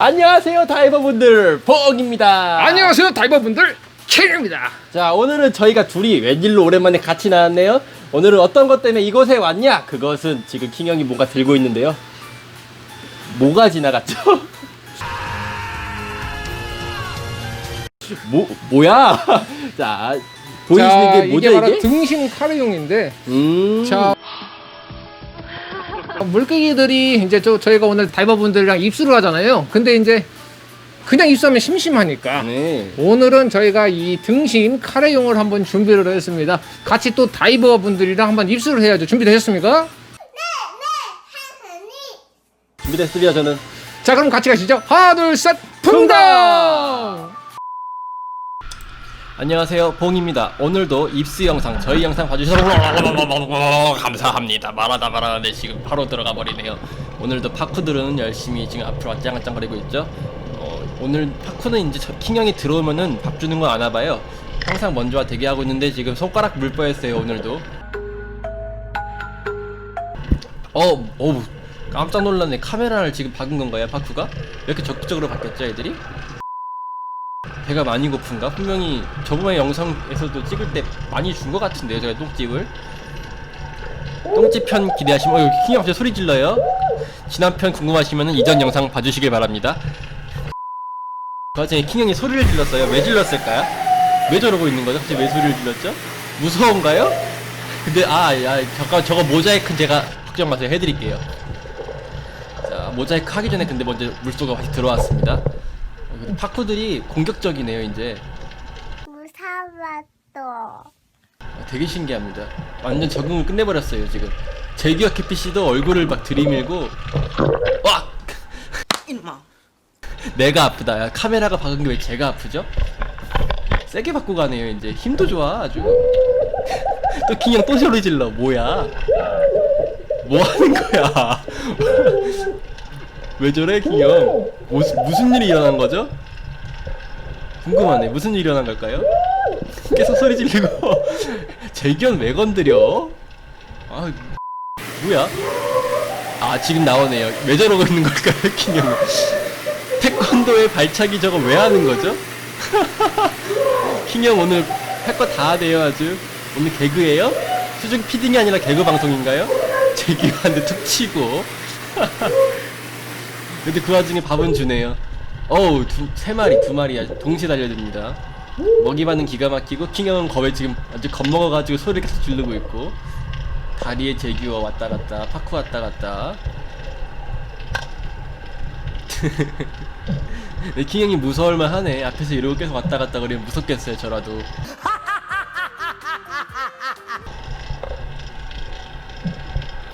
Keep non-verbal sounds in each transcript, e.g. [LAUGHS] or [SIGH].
안녕하세요 다이버분들. 보옥입니다. 안녕하세요 다이버분들. 킹입니다. 자 오늘은 저희가 둘이 웬일로 오랜만에 같이 나왔네요. 오늘은 어떤 것 때문에 이곳에 왔냐? 그것은 지금 킹형이 뭔가 들고 있는데요. 뭐가 지나갔죠? [LAUGHS] 뭐, 뭐야? [LAUGHS] 자 보이시는 자 게 뭐죠 이게 바로 이게? 등심 카레용인데. 음. 자 물고기들이 이제 저, 저희가 오늘 다이버분들이랑 입수를 하잖아요. 근데 이제 그냥 입수하면 심심하니까 네. 오늘은 저희가 이 등심 카레용을 한번 준비를 했습니다. 같이 또 다이버분들이랑 한번 입수를 해야죠. 준비되셨습니까? 준비됐습니다 저는. 자 그럼 같이 가시죠. 하나 둘셋 풍덩 안녕하세요. 봉입니다. 오늘도 입수 영상 저희 영상 봐주셔서 [LAUGHS] 감사합니다. 말하다 말하는데 지금 바로 들어가 버리네요. 오늘도 파쿠들은 열심히 지금 앞으로 짱짱거리고 있죠? 어, 오늘 파쿠는 이제 저 킹형이 들어오면은 밥 주는 거 아나 봐요. 항상 먼저 와 대기하고 있는데 지금 손가락 물 뻔했어요 오늘도. 어, 어우 깜짝 놀랐네. 카메라를 지금 박은 건가요 파쿠가? 왜 이렇게 적극적으로 바뀌었죠 애들이? 배가 많이 고픈가? 분명히 저번에 영상에서도 찍을 때 많이 준 것 같은데요 제가 똥집을 똥집 편 기대하시면 어 여기 킹이 갑자기 소리 질러요 지난 편 궁금하시면 이전 영상 봐주시길 바랍니다 그 와중에 킹형이 소리를 질렀어요 왜 질렀을까요? 왜 저러고 있는 거죠? 갑자기 왜 소리를 질렀죠? 무서운가요? 근데 아, 야, 잠깐 저거 모자이크는 제가 걱정 마세요 해드릴게요 자 모자이크 하기 전에 근데 먼저 물속으로 다시 들어왔습니다 파쿠들이 공격적이네요 이제. 아, 되게 신기합니다. 완전 적응을 끝내버렸어요 지금. 제기와 캐피씨도 얼굴을 막 들이밀고 와! 임마. 내가 아프다. 야, 카메라가 박은 게 왜 제가 아프죠? 세게 받고 가네요 이제. 힘도 좋아 아주. 또 킹형 또 소리 질러. 뭐야? 뭐 하는 거야 왜 저래 킹형 무슨, 무슨 일이 일어난 거죠? 궁금하네 무슨 일이 일어난 걸까요? 계속 소리 지르고 [LAUGHS] 제견 왜 건드려? 아 뭐야? 아 지금 나오네요 왜 저러고 있는 걸까요 [LAUGHS] 킹형 태권도의 발차기 저거 왜 하는 거죠? [LAUGHS] 킹형 오늘 할 거다 하네요 아주 오늘 개그예요? 수중 피딩이 아니라 개그 방송인가요? 제기한테 툭 치고 근데 그 와중에 밥은 주네요. 어우 두, 세 마리 두 마리 아주 동시에 달려듭니다. 먹이 받는 기가 막히고 킹형은 겁에 지금 아주 겁먹어가지고 소리를 계속 지르고 있고 다리에 제규어 왔다 갔다 파쿠 왔다 갔다. 내 [LAUGHS] 킹형이 무서울만 하네. 앞에서 이러고 계속 왔다 갔다 그러면 무섭겠어요 저라도. [LAUGHS]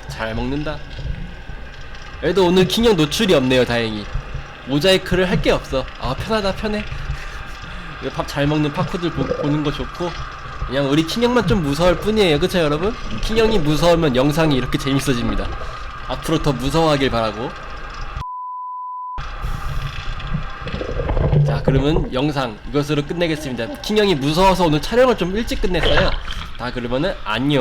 잘 먹는다 그래도 오늘 킹형 노출이 없네요 다행히. 모자이크를 할 게 없어. 아 편하다 편해. 밥 잘 먹는 파쿠들 보, 보는 거 좋고. 그냥 우리 킹형만 좀 무서울 뿐이에요. 그쵸 여러분? 킹형이 무서우면 영상이 이렇게 재밌어집니다. 앞으로 더 무서워하길 바라고. 자 그러면 영상 이것으로 끝내겠습니다. 킹형이 무서워서 오늘 촬영을 좀 일찍 끝냈어요. 자 그러면은 안녕